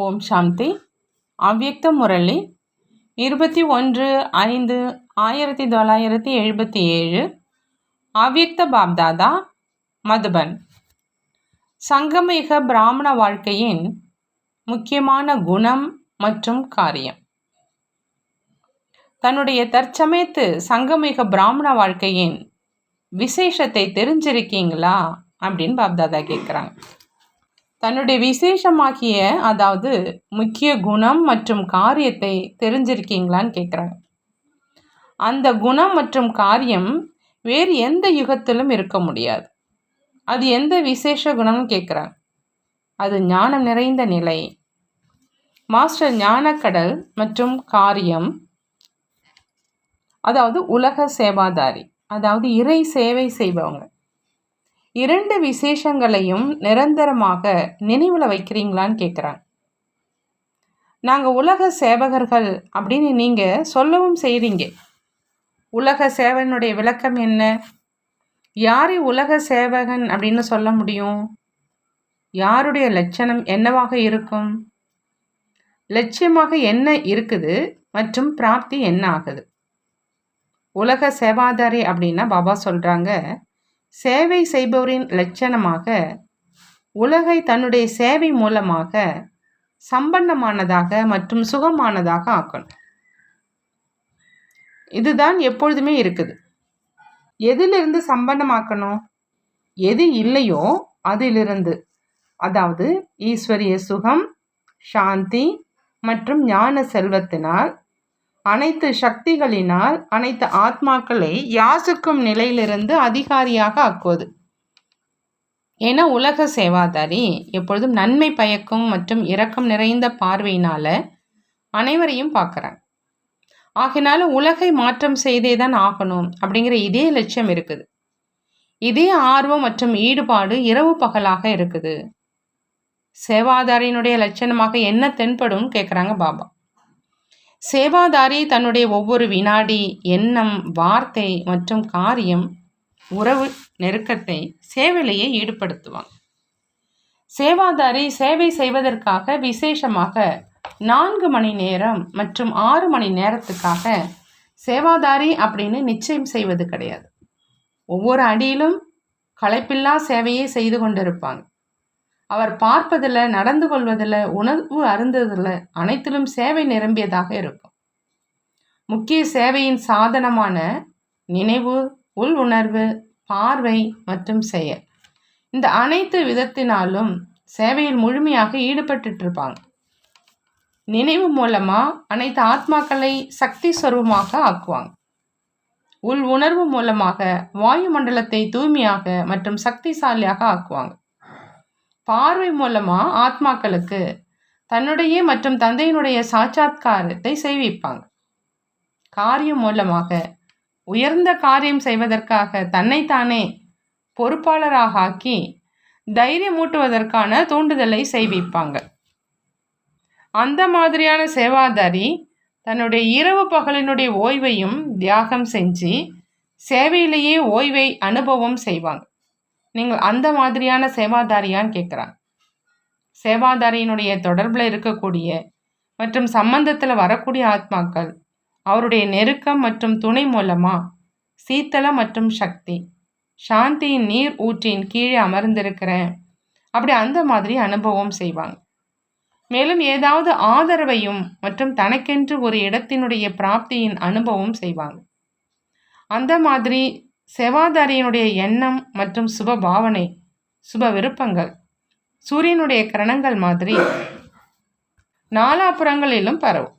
ஓம் சாந்தி. அவ்யக்த முரளி. இருபத்தி ஒன்று ஐந்து ஆயிரத்தி தொள்ளாயிரத்தி எழுபத்தி ஏழு. அவ்யக்த பாப்தாதா மதுபன். சங்கமிக பிராமண வாழ்க்கையின் முக்கியமான குணம் மற்றும் காரியம். தன்னுடைய தற்சமயத்து சங்கமிக பிராமண வாழ்க்கையின் விசேஷத்தை தெரிஞ்சிருக்கீங்களா? அப்படின்னு பாப்தாதா கேட்குறாங்க தன்னுடைய விசேஷமாகிய அதாவது முக்கிய குணம் மற்றும் காரியத்தை தெரிஞ்சிருக்கீங்களான்னு கேட்குறாங்க அந்த குணம் மற்றும் காரியம் வேறு எந்த யுகத்திலும் இருக்க முடியாது. அது எந்த விசேஷ குணம்னு கேட்குறாங்க அது ஞானம் நிறைந்த நிலை. மாஸ்டர் ஞானக்கடல் மற்றும் காரியம் அதாவது உலக சேவாதாரி அதாவது இறை சேவை செய்பவங்க. இரண்டு விசேஷங்களையும் நிரந்தரமாக நினைவில் வைக்கிறீங்களான்னு கேட்குறாங்க நாங்கள் உலக சேவகர்கள் அப்படின்னு நீங்கள் சொல்லவும் செய்கிறீங்க உலக சேவனுடைய விளக்கம் என்ன? யாரை உலக சேவகன் அப்படின்னு சொல்ல முடியும்? யாருடைய லட்சணம் என்னவாக இருக்கும்? லட்சியமாக என்ன இருக்குது மற்றும் பிராப்தி என்ன ஆகுது? உலக சேவாதாரி அப்படின்னா பாபா சொல்கிறாங்க சேவை செய்பவரின் லட்சணமாக உலகை தன்னுடைய சேவை மூலமாக சம்பன்னமானதாக மற்றும் சுகமானதாக ஆக்கணும். இதுதான் எப்பொழுதுமே இருக்குது. எதிலிருந்து சம்பன்னமாக்கணும்? எது இல்லையோ அதிலிருந்து. அதாவது ஈஸ்வரிய சுகம் சாந்தி மற்றும் ஞான செல்வத்தினால் அனைத்து சக்திகளினால் அனைத்து ஆத்மாக்களை யாசுக்கும் நிலையிலிருந்து அதிகாரியாக ஆக்குவது. ஏன்னா உலக சேவாதாரி எப்பொழுதும் நன்மை பயக்கும் மற்றும் இரக்கம் நிறைந்த பார்வையினால அனைவரையும் பார்க்குறாங்க. ஆகினால உலகை மாற்றம் செய்தே தான் ஆகணும் அப்படிங்கிற இதே லட்சியம் இருக்குது. இதே ஆர்வம் மற்றும் ஈடுபாடு இரவு பகலாக இருக்குது. சேவாதாரியினுடைய லட்சணமாக என்ன தென்படும் கேட்குறாங்க பாபா. சேவாதாரி தன்னுடைய ஒவ்வொரு வினாடி எண்ணம் வார்த்தை மற்றும் காரியம் உறவு நெருக்கத்தை சேவையிலேயே ஈடுபடுத்துவாங்க. சேவாதாரி சேவை செய்வதற்காக விசேஷமாக நான்கு மணி நேரம் மற்றும் ஆறு மணி நேரத்துக்காக சேவாதாரி அப்படின்னு நிச்சயம் செய்வது கிடையாது. ஒவ்வொரு அடியிலும் களைப்பில்லா சேவையை செய்து கொண்டிருப்பாங்க. அவர் பார்ப்பதில் நடந்து கொள்வதில் உணவு அருந்ததில் அனைத்திலும் சேவை நிரம்பியதாக இருக்கும். முக்கிய சேவையின் சாதனமான நினைவு உள் உணர்வு பார்வை மற்றும் செயல். இந்த அனைத்து விதத்தினாலும் சேவையில் முழுமையாக ஈடுபட்டு இருப்பாங்க நினைவு மூலமாக அனைத்து ஆத்மாக்களை சக்தி சொருபமாக ஆக்குவாங்க. உள் உணர்வு மூலமாக வாயு மண்டலத்தை தூய்மையாக மற்றும் சக்திசாலியாக ஆக்குவாங்க. பார்வை மூலமாக ஆத்மாக்களுக்கு தன்னுடைய மற்றும் தந்தையினுடைய சாட்சாத்காரத்தை செய்விப்பாங்க. காரியம் மூலமாக உயர்ந்த காரியம் செய்வதற்காக தன்னைத்தானே பொறுப்பாளராக ஆக்கி தைரியமூட்டுவதற்கான தூண்டுதலை செய்விப்பாங்க. அந்த மாதிரியான சேவாதாரி தன்னுடைய இரவு பகலினுடைய ஓய்வையும் தியாகம் செஞ்சு சேவையிலேயே ஓய்வை அனுபவம் செய்வாங்க. நீங்கள் அந்த மாதிரியான சேவாதாரியான்னு கேட்குறாங்க சேவாதாரியினுடைய தொடர்பில் இருக்கக்கூடிய மற்றும் சம்பந்தத்தில் வரக்கூடிய ஆத்மாக்கள் அவருடைய நெருக்கம் மற்றும் துணை மூலமாக சீத்தளம் மற்றும் சக்தி சாந்தியின் நீர் ஊற்றின் கீழே அமர்ந்திருக்கிறேன் அப்படி அந்த மாதிரி அனுபவம் செய்வாங்க. மேலும் ஏதாவது ஆதரவையும் மற்றும் தனக்கென்று ஒரு இடத்தினுடைய பிராப்தியின் அனுபவம் செய்வாங்க. அந்த மாதிரி செவாதாரியினுடைய எண்ணம் மற்றும் சுப பாவனை சுப விருப்பங்கள். சூரியனுடைய கிரணங்கள் மாதிரி நாலாபுறங்களிலும் பரவும்.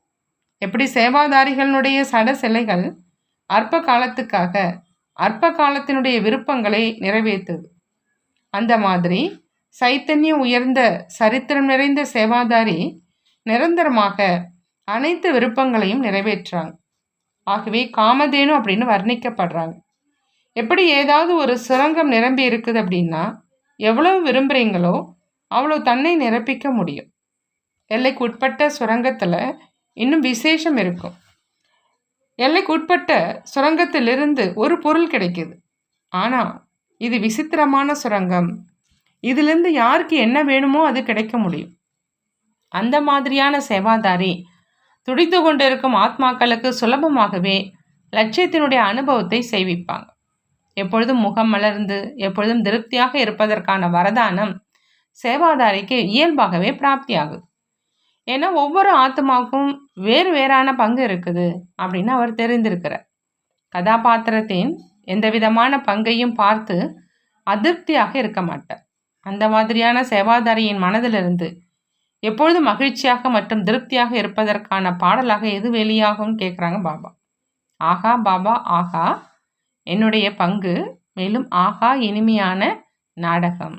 எப்படி சேவாதாரிகளுடைய சட சிலைகள் அற்ப காலத்துக்காக அற்ப காலத்தினுடைய விருப்பங்களை நிறைவேற்றுது. அந்த மாதிரி சைத்தன்யம் உயர்ந்த சரித்திரம் நிறைந்த சேவாதாரி நிரந்தரமாக அனைத்து விருப்பங்களையும் நிறைவேற்றுறாங்க. ஆகவே காமதேனு அப்படின்னு வர்ணிக்கப்படுறாங்க. எப்படி ஏதாவது ஒரு சுரங்கம் நிரம்பி இருக்குது அப்படின்னா எவ்வளவு விரும்புகிறீங்களோ அவ்வளோ தன்னை நிரப்பிக்க முடியும். எல்லைக்கு உட்பட்ட சுரங்கத்தில் இன்னும் விசேஷம் இருக்கும். எல்லைக்கு உட்பட்ட சுரங்கத்திலிருந்து ஒரு பொருள் கிடைக்குது. ஆனால் இது விசித்திரமான சுரங்கம். இதிலிருந்து யாருக்கு என்ன வேணுமோ அது கிடைக்க முடியும். அந்த மாதிரியான சேவாதாரி துடித்து கொண்டிருக்கும் ஆத்மாக்களுக்கு சுலபமாகவே லட்சியத்தினுடைய அனுபவத்தை செய்விப்பாங்க. எப்பொழுதும் முகம் மலர்ந்து எப்பொழுதும் திருப்தியாக இருப்பதற்கான வரதானம் சேவாதாரிக்கு இயல்பாகவே பிராப்தியாகுது. ஏன்னா ஒவ்வொரு ஆத்மாவுக்கும் வேறு வேறான பங்கு இருக்குது அப்படின்னு அவர் தெரிந்திருக்கிறார். கதாபாத்திரத்தின் எந்த விதமான பங்கையும் பார்த்து அதிருப்தியாக இருக்க மாட்டார். அந்த மாதிரியான சேவாதாரியின் மனதிலிருந்து எப்பொழுது மகிழ்ச்சியாக மற்றும் திருப்தியாக இருப்பதற்கான பாடலாக எது வெளியாகும்னு கேட்குறாங்க பாபா. ஆகா பாபா ஆகா என்னுடைய பங்கு மேலும் ஆகா இனிமையான நாடகம்.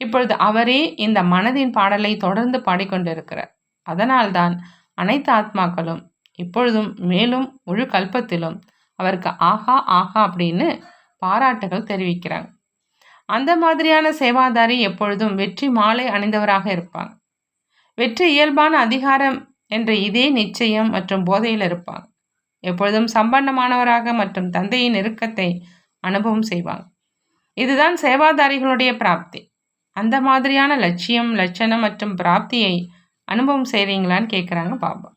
இப்பொழுது அவரே இந்த மனதின் பாடலை தொடர்ந்து பாடிக்கொண்டிருக்கிறார். அதனால்தான் அனைத்து ஆத்மாக்களும் இப்பொழுதும் மேலும் முழு கல்பத்திலும் அவருக்கு ஆஹா ஆஹா அப்படின்னு பாராட்டுகள் தெரிவிக்கிறாங்க. அந்த மாதிரியான சேவாதாரி எப்பொழுதும் வெற்றி மாலை அணிந்தவராக இருப்பாங்க. வெற்றி இயல்பான அதிகாரம் என்ற இதே நிச்சயம் மற்றும் போதையில் இருப்பாங்க. எப்பொழுதும் சம்பன்னமானவராக மற்றும் தந்தையின் நெருக்கத்தை அனுபவம் செய்வாங்க இதுதான் சேவாதாரிகளுடைய பிராப்தி. அந்த மாதிரியான லட்சியம் லட்சணம் மற்றும் பிராப்தியை அனுபவம் செய்கிறீங்களான்னு கேட்குறாங்க பாபா.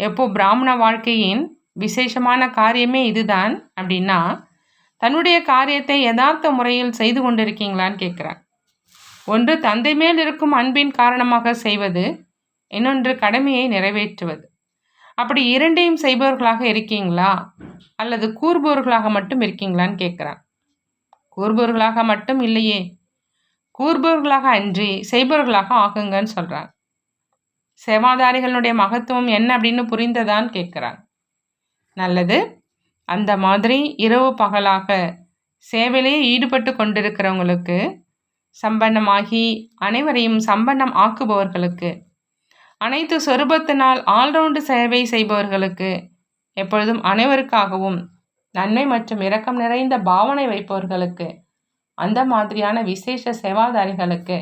எப்போ பிராமண வாழ்க்கையின் விசேஷமான காரியமே இதுதான் அப்படின்னா தன்னுடைய காரியத்தை யதார்த்த முறையில் செய்து கொண்டிருக்கீங்களான்னு கேட்குறாங்க ஒன்று தந்தை மேல் இருக்கும் அன்பின் காரணமாக செய்வது இன்னொன்று கடமையை நிறைவேற்றுவது. அப்படி இரண்டையும் செய்பவர்களாக இருக்கீங்களா? அல்லது கூறுபவர்களாக மட்டும் இருக்கீங்களான்னு கேட்குறான் கூறுபவர்களாக மட்டும் இல்லையே. கூறுபவர்களாக அன்றி செய்பவர்களாக ஆகுங்கன்னு சொல்கிறாங்க சேவாதாரிகளுடைய மகத்துவம் என்ன அப்படின்னு புரிந்ததான்னு கேட்குறான் நல்லது. அந்த மாதிரி இரவு பகலாக சேவையிலேயே ஈடுபட்டு கொண்டிருக்கிறவங்களுக்கு சம்பன்னமாகி அனைவரையும் சம்பன்னம் ஆக்குபவர்களுக்கு அனைத்து சொரூபத்தினால் ஆல்ரவுண்டு சேவை செய்பவர்களுக்கு எப்பொழுதும் அனைவருக்காகவும் நன்மை மற்றும் இரக்கம் நிறைந்த பாவனை வைப்பவர்களுக்கு அந்த மாதிரியான விசேஷ சேவாதாரிகளுக்கு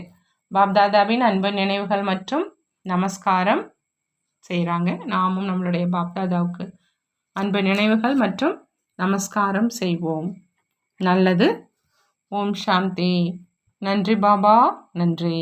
பாப்தாதாவின் அன்பு நினைவுகள் மற்றும் நமஸ்காரம் செய்கிறாங்க நாமும் நம்மளுடைய பாப்தாதாவுக்கு அன்பு நினைவுகள் மற்றும் நமஸ்காரம் செய்வோம். நல்லது. ஓம் சாந்தி. நன்றி பாபா. நன்றி.